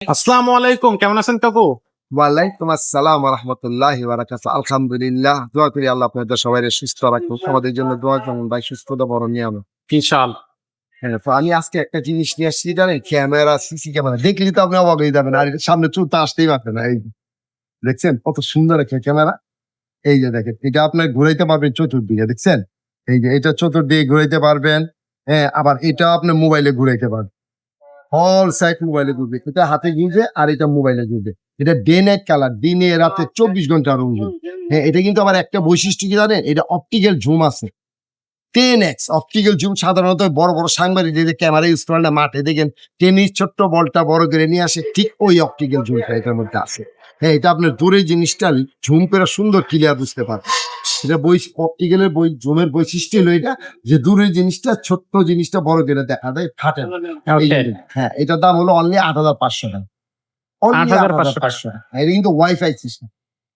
আসসালামু আলাইকুম কেমন আছেন কাকু? ওয়ালাইকুম আসসালাম রহমতুল্লাহ বারাকাত আলহামদুলিল্লাহ দোয়া করি আল্লাহ আপনাদের সবাই সুস্থ রাখুন আমাদের জন্য দোয়া করুন ভাই সুস্থতা বড় ইনশাআল্লাহ। হ্যাঁ তো আমি আজকে একটা জিনিস নিয়ে আসছি জানেন? ক্যামেরা সিসি ক্যামেরা দেখলি তো আপনি অবাক হয়ে যাবেন আর সামনে চুলটা আসতেই পারবেন না এই। দেখছেন? কত সুন্দর একটা ক্যামেরা। এই যে দেখেন এটা আপনার ঘুরাইতে পারবেন চতুর্দিকে দেখছেন? এই যে এটা চতুর্দিকে ঘুরাইতে পারবেন হ্যাঁ আবার এটা আপনি মোবাইলে ঘুরাইতে পারবেন। অল সাইড মোবাইলে ঘুরবে এটা হাতে ঘুরবে আর এটা মোবাইলে ঘুরবে এটা ডে নাইট কালার দিনে, রাতে চব্বিশ ঘণ্টা রুম হ্যাঁ এটা কিন্তু আবার একটা বৈশিষ্ট্য কি জানেন? এটা অপটিক্যাল ঝুম আছে। টেন এক্স অপটিক্যাল জুম সাধারণত বড় বড় সাংবাদিক যে ক্যামেরা ইউজ করেন না, মাঠে দেখেন টেনিস ছোট্ট বলটা বড় করে নিয়ে আসে, ঠিক ওই অপটিক্যাল জুমটা এটার মধ্যে আছে। হ্যাঁ এটা আপনার দূরের জিনিসটা ঝুম করে সুন্দর ক্লিয়ার বুঝতে পারবেন এটা বই অপটিক্যালের বই জুমের বৈশিষ্ট্য হলো এটা যে দূরের জিনিসটা ছোট্ট জিনিসটা বড় করে দেখা যায় ফাটে। হ্যাঁ এটার দাম হলো অনলি আট হাজার পাঁচশো টাকা। Only 8,500 8,500 এটা কিন্তু ওয়াইফাই সিস্টেম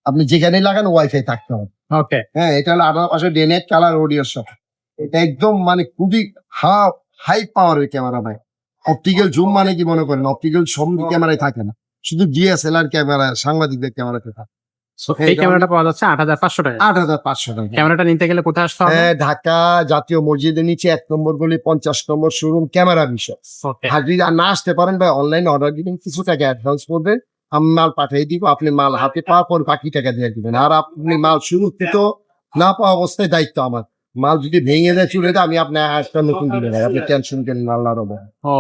আপনি যেখানে লাগান ওয়াইফাই থাকতে হবে। ওকে হ্যাঁ এটা হলো আঠারো পাশে ডেনেট কালার অডিও সহ এটা একদম মানে খুবই হা হাই পাওয়ারের ক্যামেরা ভাই। অপটিক্যাল জুম মানে কি মনে করেন? অপটিক্যাল সব ক্যামেরায় থাকে না। শুধু ডিএসএলআর ক্যামেরা সাংবাদিকদের ক্যামেরাতে থাকে। এই ক্যামেরাটা পাওয়া যাচ্ছে আট হাজার পাঁচশো টাকা। আট হাজার পাঁচশো টাকা। ক্যামেরাটা নিতে গেলে কোথায় আসতে হবে? ঢাকা জাতীয় মসজিদের নিচে এক নম্বর গলি পঞ্চাশ নম্বর শোরুম ক্যামেরা বিষয়। আর যদি না আসতে পারেন বা অনলাইন অর্ডার দিবেন কিছু টাকা অ্যাডভান্স করবেন আমি মাল পাঠিয়ে দিব আপনি মাল হাতে পাওয়ার পর বাকি টাকা দিয়ে দিবেন। আর আপনি মাল শুরুতে তো না পাওয়া অবস্থায় দায়িত্ব আমার। মাল যদি ভেঙে দেয় চুলে দেয় আমি আপনার একটা নতুন দিবেন আপনি টেনশন করেন আল্লাহ রবে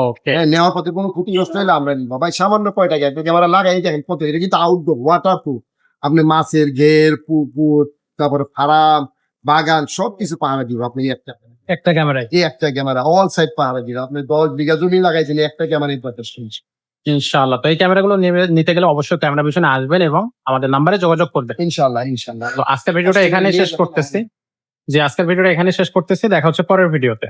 ওকে হ্যাঁ নেওয়ার পথে কোনো ক্ষতিগ্রস্ত হলে আমরা নিবো। ভাই সামান্য কয় টাকা ক্যামেরা লাগাই দেখেন কত এটা কিন্তু আউটডোর ওয়াটার প্রুফ আপনি মাছের ঘের পুকুর তারপরে ফার্ম বাগান সবকিছু পাহারা দিব আপনি একটা একটা ক্যামেরায়? এই একটা ক্যামেরা অল সাইড পাহারা দিব। আপনি দশ বিঘা জমি লাগাইছেন একটা ক্যামেরাই পঞ্চাশ ইঞ্চি ইনশাআল্লাহ। তো এই ক্যামেরাগুলো নিতে গেলে অবশ্যই ক্যামেরা পিছনে আসবেন এবং আমাদের নাম্বারে যোগাযোগ করবেন। ইনশাল্লাহ ইনশাল্লাহ তো আজকের ভিডিওটা এখানে শেষ করতেছি। যে আজকের ভিডিওটা এখানে শেষ করতেছি। দেখা হচ্ছে পরের ভিডিওতে।